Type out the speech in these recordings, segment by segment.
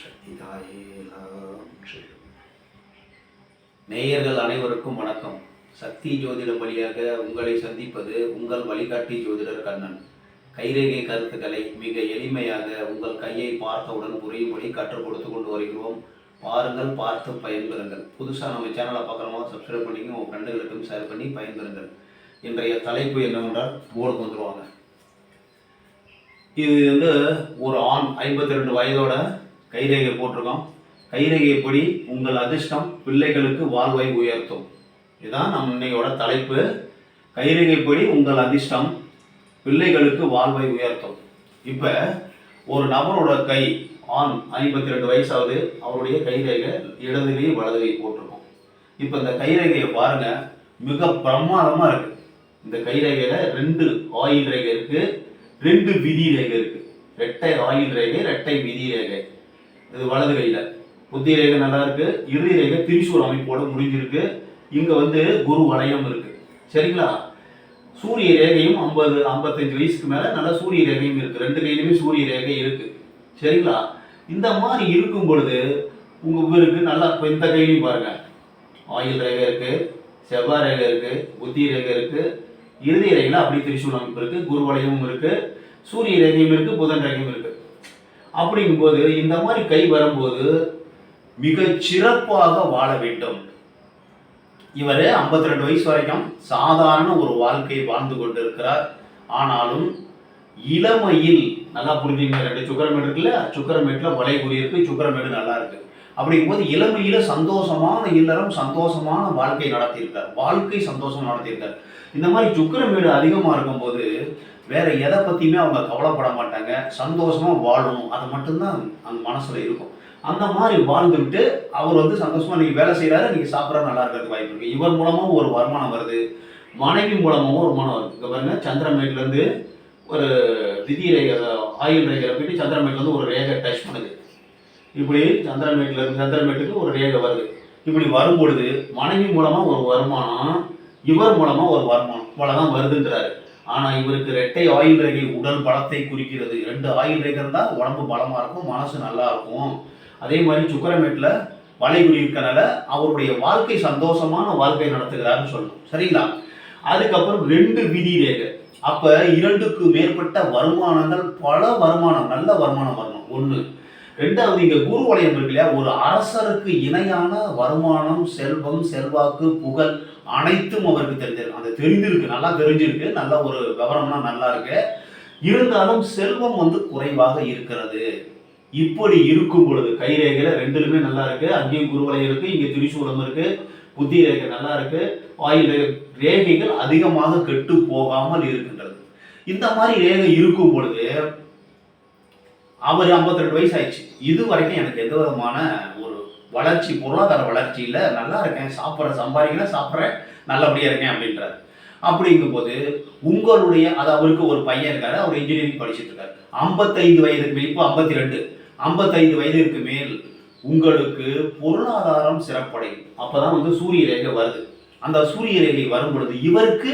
சக்தி தாயே நேயர்கள் அனைவருக்கும் வணக்கம். சக்தி ஜோதிடம் வழியாக உங்களை சந்திப்பது உங்கள் வழிகாட்டி ஜோதிடர் கண்ணன். கைரேகை கருத்துக்களை மிக எளிமையாக உங்கள் கையை பார்த்தவுடன் புரியும்படி கற்றுக் கொடுத்து கொண்டு வருகிறோம். பாருங்கள் பார்த்து பயன்பெறுங்கள். புதுசாக நம்ம சேனலை பார்க்குறவங்க சப்ஸ்கிரைப் பண்ணிங்க உங்கள் ஃப்ரெண்டுகளுக்கும் ஷேர் பண்ணி பயன்பெறுங்கள். இன்றைய தலைப்பு என்னவென்றால் போர்டுக்கு வந்துடுவாங்க இது வந்து ஒரு ஆண் ஐம்பத்தி ரெண்டு வயதோட கைரேகை போட்டிருக்கோம். கைரேகைப்படி உங்கள் அதிர்ஷ்டம் பிள்ளைகளுக்கு வாழ்வை உயர்த்தும். இதுதான் நம்ம இன்னையோட தலைப்பு. கைரேகைப்படி உங்கள் அதிர்ஷ்டம் பிள்ளைகளுக்கு வாழ்வை உயர்த்தும். இப்போ ஒரு நபரோட கை ஆண் ஐம்பத்தி ரெண்டு வயசாவது அவருடைய கைரேகை இடது கை வலது கை போட்டிருக்கோம். இப்போ இந்த கைரேகையை பாருங்க. மிக பிரமாதமாக இருக்குது இந்த கைரேகையில் ரெண்டு ஆயில் ரேகை இருக்குது ரெண்டு விதி ரேகை இருக்குது ரெட்டை ஆயில் ரேகை ரெட்டை விதி ரேகை. இது வலது கையில். புத்தி ரேகை நல்லா இருக்கு. இறுதி ரேகை திரிசூர் அமைப்போட முடிஞ்சிருக்கு. இங்கே வந்து குரு வளையம் இருக்கு. சரிங்களா? சூரிய ரேகையும் ஐம்பது ஐம்பத்தஞ்சு வயசுக்கு மேலே நல்ல சூரிய ரேகையும் இருக்குது ரெண்டு கையிலுமே சூரிய ரேகை இருக்குது சரிங்களா? இந்த மாதிரி இருக்கும் பொழுது உங்கள் இவருக்கு நல்லா இப்போ இந்த கையிலையும் பாருங்கள் ஆயில் ரேகை இருக்குது செவ்வாய் ரேகை இருக்குது புத்தி ரேகை இருக்குது இறுதி ரேகையில் அப்படி திரிசூல் அமைப்பு இருக்குது குரு வளையமும் இருக்குது சூரிய ரேகையும் இருக்குது புதன் ரேகையும் இருக்குது அப்படிங்கும்போது இந்த மாதிரி கை வரும்போது மிக சிறப்பாக வாழ வேண்டும். இவர் 52 ரெண்டு வயசு வரைக்கும் சாதாரண ஒரு வாழ்க்கை வாழ்ந்து கொண்டிருக்கிறார். ஆனாலும் இளமையில் நல்லா புரிஞ்சுங்க ரெண்டு சுக்கரமேடு இருக்குல்ல? சுக்கரமேட்டில் வளைகுறி இருக்கு சுக்கரமேடு நல்லா இருக்கு. அப்படிங்கும்போது இளமையில சந்தோஷமான இல்லறம் சந்தோஷமான வாழ்க்கை நடத்தியிருக்கார். வாழ்க்கை சந்தோஷம் நடத்தியிருக்கார். இந்த மாதிரி சுக்கரமேடு அதிகமா இருக்கும்போது வேற எதை பத்தியுமே அவங்க கவலைப்பட மாட்டாங்க. சந்தோஷமா வாழணும். அது மட்டும்தான் அந்த மனசுல இருக்கும். அந்த மாதிரி வாழ்ந்துவிட்டு அவர் வந்து சந்தோஷமா நீங்க வேலை செய்யறாரு நீங்க சாப்பிட்றா நல்லா இருக்கிறது வாய்ப்பு இருக்கு. இவர் மூலமும் ஒரு வருமானம் வருது. மனைவி மூலமாகவும் ஒரு வருமானம் வருது. இங்கே பாருங்க சந்திரமேட்ல இருந்து ஒரு திதி ரேகை ஆயுள் ரேகை போயிட்டு சந்திரமேட்ல இருந்து ஒரு ரேகை டச் பண்ணுது. இப்படி சந்திரமேட்ல இருந்து சந்திரமேட்டுக்கு ஒரு ரேகை வருது. இப்படி வரும் பொழுது மனைவி மூலமா ஒரு வருமானம் இவர் மூலமா ஒரு வருமானம். இவ்வளவுதான் வருதுன்றாரு. ஆனா இவருக்கு ரெட்டை ஆயில் ரேகை உடல் பலத்தை குறிக்கிறது. ரெண்டு ஆயில் ரேகை இருந்தால் உடம்பு பலமா இருக்கும் மனசு நல்லா இருக்கும். அதே மாதிரி சுக்கரமேட்டில் வளைகுடி இருக்கனால அவருடைய வாழ்க்கை சந்தோஷமான வாழ்க்கை நடத்துகிறாருன்னு சொல்லணும் சரிங்களா? அதுக்கப்புறம் ரெண்டு விதி ரேகை. அப்ப இரண்டுக்கு மேற்பட்ட வருமானங்கள் பல வருமானம் நல்ல வருமானம் வரணும். ஒன்று ரெண்டாவது இங்க குரு வளையம் இருக்கு இல்லையா? ஒரு அரசருக்கு இணையான வருமானம் செல்வம் செல்வாக்கு புகழ் அனைத்தும் அவருக்கு தெரிஞ்சிருக்கு அந்த தெரிஞ்சிருக்கு நல்லா தெரிஞ்சிருக்கு நல்ல ஒரு விவரம்னா நல்லா இருக்கு. இருந்தாலும் செல்வம் வந்து குறைவாக இருக்கிறது. இப்படி இருக்கும் பொழுது கைரேகையில ரெண்டுலுமே நல்லா இருக்கு. அங்கேயும் குருவலையம் இருக்கு இங்க திரிசூலம் இருக்கு புத்தி ரேகை நல்லா இருக்கு ஆயுள் ரேகைகள் அதிகமாக கெட்டு போகாமல் இருக்கின்றது. இந்த மாதிரி ரேகை இருக்கும் பொழுது அவர் 52 ரெண்டு வயசு ஆயிடுச்சு இது வரைக்கும் எனக்கு எந்த விதமான ஒரு வளர்ச்சி பொருளாதார வளர்ச்சியில் நல்லா இருக்கேன் சாப்பிட்றேன் சம்பாதிக்கிறேன் சாப்பிட்றேன் நல்லபடியாக இருக்கேன் அப்படின்றாரு. அப்படிங்கும்போது உங்களுடைய அது அவருக்கு ஒரு பையன் இருக்காரு அவர் இன்ஜினியரிங் படிச்சுட்டு இருக்காரு. ஐம்பத்தைந்து வயதுக்கு மேல் இப்போ ஐம்பத்தி ரெண்டு ஐம்பத்தைந்து வயதிற்கு மேல் உங்களுக்கு பொருளாதாரம் சிறப்படையும். அப்பதான் வந்து சூரிய ரேகை வருது. அந்த சூரிய ரேகை வரும் பொழுது இவருக்கு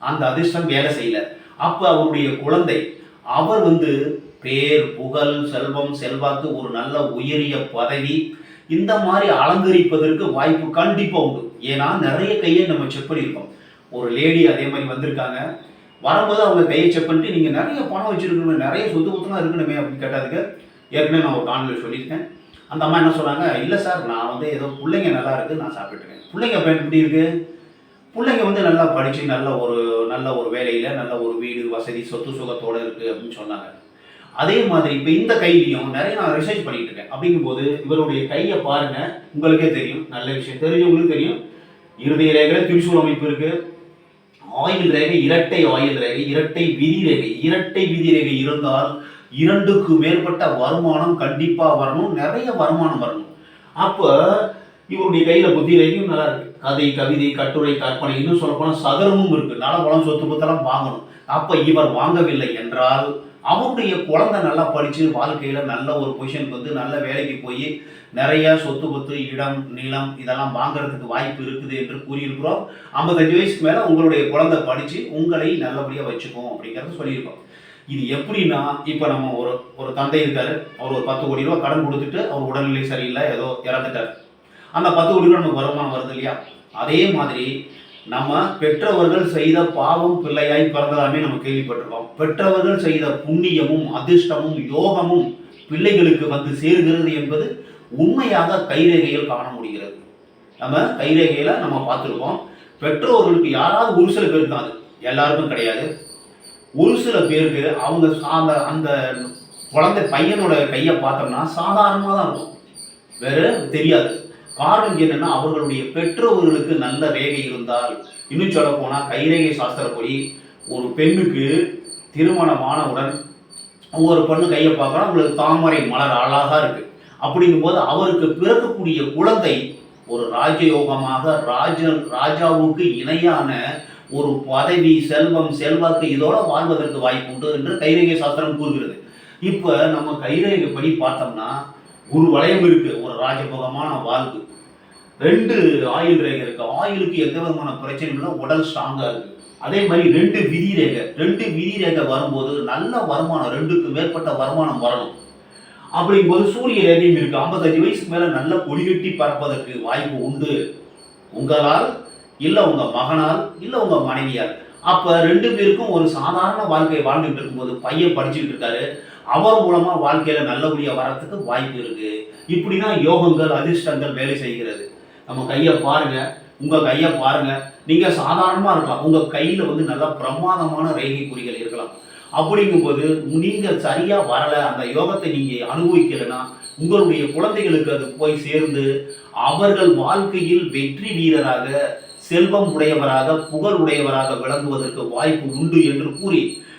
அந்த அதிர்ஷ்டம் வேலை செய்யல. அப்போ அவருடைய குழந்தை அவர் வந்து பேர் புகழ் செல்வம் செல்வாக்கு ஒரு நல்ல உயரிய பதவி. இந்த மாதிரி அலங்கரிப்பதற்கு வாய்ப்பு கண்டிப்பாக உண்டு. ஏன்னா நிறைய கையை நம்ம செக் பண்ணியிருக்கோம். ஒரு லேடி அதே மாதிரி வந்திருக்காங்க. வரும்போது அவங்க கையை செக் பண்ணிட்டு நீங்கள் நிறைய பணம் வச்சுருக்கணும் நிறைய சொத்து பத்தெல்லாம் இருக்கணுமே அப்படின்னு கேட்டதுக்கு ஏற்கனவே நான் ஒரு காணொலி சொல்லியிருக்கேன். அந்த அம்மா என்ன சொன்னாங்க இல்லை சார் நான் வந்து ஏதோ பிள்ளைங்க நல்லா இருக்குது நான் சாப்பிட்டுருக்கேன் பிள்ளைங்க அப்போ எப்படி இருக்குது பிள்ளைங்க வந்து நல்லா படித்து நல்ல ஒரு நல்ல ஒரு வேலையில் நல்ல ஒரு வீடு வசதி சொத்து சுகத்தோடு இருக்குது அப்படின்னு சொன்னாங்க. அதே மாதிரி இப்போ இந்த கையிலையும் நிறைய நான் ரிசர்ச் பண்ணிட்டு இருக்கேன். அப்படிங்கும்போது இவருடைய கையை பாருங்க உங்களுக்கே தெரியும். நல்ல விஷயம். தெரிஞ்சவங்களுக்கு தெரியும். இருதய ரேகை திரிசூல் அமைப்பு இருக்கு. ஆயில் ரேகை இரட்டை ஆயில் ரேகை இரட்டை விதி ரேகை. இரட்டை விதி ரேகை இருந்தால் இரண்டுக்கு மேற்பட்ட வருமானம் கண்டிப்பா வரணும். நிறைய வருமானம் வரணும். அப்போ இவருடைய கையில புத்தி ரேகையும் நல்லா இருக்கு. கதை கவிதை கட்டுரை கற்பனை இன்னும் சொல்ல போனா சகரமும் இருக்கு. நலபலம் சொத்து பத்தெல்லாம் வாங்கணும். அப்ப இவர் வாங்கவில்லை என்றால் அவருடைய குழந்தை நல்லா படித்து வாழ்க்கையில் நல்ல ஒரு பொசிஷனுக்கு வந்து நல்ல வேலைக்கு போய் நிறைய சொத்து பத்து இடம் நிலம் இதெல்லாம் வாங்குறதுக்கு வாய்ப்பு இருக்குது என்று கூறியிருக்கிறோம். ஐம்பத்தஞ்சு வயசுக்கு மேலே உங்களுடைய குழந்தை படித்து உங்களை நல்லபடியாக வச்சுக்கும் அப்படிங்கிறத சொல்லியிருக்கோம். இது எப்படின்னா இப்போ நம்ம ஒரு ஒரு தந்தை இருக்காரு. அவர் ஒரு பத்து கோடி ரூபா கடன் கொடுத்துட்டு அவர் உடல்நிலை சரியில்லை ஏதோ இறந்துட்டார். அந்த பத்து கோடி ரூபா நமக்கு வருமானம் வருது இல்லையா? அதே மாதிரி நம்ம பெற்றவர்கள் செய்த பாவம் பிள்ளையாய் பிறந்ததாமே நம்ம கேள்விப்பட்டிருக்கோம். பெற்றவர்கள் செய்த புண்ணியமும் அதிர்ஷ்டமும் யோகமும் பிள்ளைகளுக்கு வந்து சேர்கிறது என்பது உண்மையாக கைரேகையில் காண முடிகிறது. நம்ம கைரேகையில நம்ம பார்த்துருக்கோம் பெற்றோர்களுக்கு யாராவது ஒரு சில பேருக்கு தான் அது. எல்லாருக்கும் கிடையாது. ஒரு சில பேருக்கு அவங்க அந்த அந்த குழந்தை பையனோட கையை பார்த்தோம்னா சாதாரணமாக தான் இருக்கும். வேறு தெரியாது. காரணம் என்னன்னா அவர்களுடைய பெற்றோர்களுக்கு நல்ல ரேகை இருந்தால் இன்னும் சொல்ல போனால் கைரேகை சாஸ்திரப்படி ஒரு பெண்ணுக்கு திருமணமானவுடன் ஒரு பொண்ணு கையை பார்க்கணும் உங்களுக்கு தாமரை மலர் அழகாக இருக்கு. அப்படிங்கும்போது அவருக்கு பிறக்கக்கூடிய குழந்தை ஒரு ராஜயோகமாக ராஜ ராஜாவுக்கு இணையான ஒரு பதவி செல்வம் செல்வாக்கு இதோட வாழ்வதற்கு வாய்ப்பு உண்டு என்று கைரேகை சாஸ்திரம் கூறுகிறது. இப்போ நம்ம கைரேகை படி பார்த்தோம்னா குரு வளையம் இருக்கு ஒரு ராஜபோகமான வாழ்வு. ரெண்டு ஆயுள் ரேகை இருக்கு. ஆயுளுக்கு எந்த விதமான பிரச்சனையும் இல்லை உடல் ஸ்ட்ராங்கா இருக்கு. அதே மாதிரி ரெண்டு விதி ரேகை. ரெண்டு விதி ரேகை வரும்போது நல்ல வருமானம் ரெண்டுக்கு மேற்பட்ட வருமானம் வரணும். அப்படிங்கும்போது சூரிய ரேகையும் இருக்கு. ஐம்பத்தஞ்சு வயசுக்கு மேல நல்ல கொடிகட்டி பறப்பதற்கு வாய்ப்பு உண்டு. உங்களால் இல்ல உங்க மகனால் இல்ல உங்க மனைவியால். அப்ப ரெண்டு பேருக்கும் ஒரு சாதாரண வாழ்க்கை வாழ்ந்துட்டு இருக்கும்போது பையன் படிச்சுட்டு இருக்காரு. அவர் மூலமாக வாழ்க்கையில் நல்லபடியாக வரத்துக்கு வாய்ப்பு இருக்குது இப்படி தான் யோகங்கள் அதிர்ஷ்டங்கள் வேலை செய்கிறது. நம்ம கையை பாருங்க. உங்கள் கையை பாருங்கள் நீங்கள் சாதாரணமாக இருக்கலாம். உங்கள் கையில் வந்து நல்ல பிரமாதமான ரேகை குறிகள் இருக்கலாம். அப்படிங்கும்போது நீங்கள் சரியாக வரலை. அந்த யோகத்தை நீங்கள் அனுபவிக்கலைன்னா உங்களுடைய குழந்தைகளுக்கு அது போய் சேர்ந்து அவர்கள் வாழ்க்கையில் வெற்றி வீரராக செல்வம் உடையவராக புகழ் உடையவராக விளங்குவதற்கு வாய்ப்பு உண்டு என்று கூறி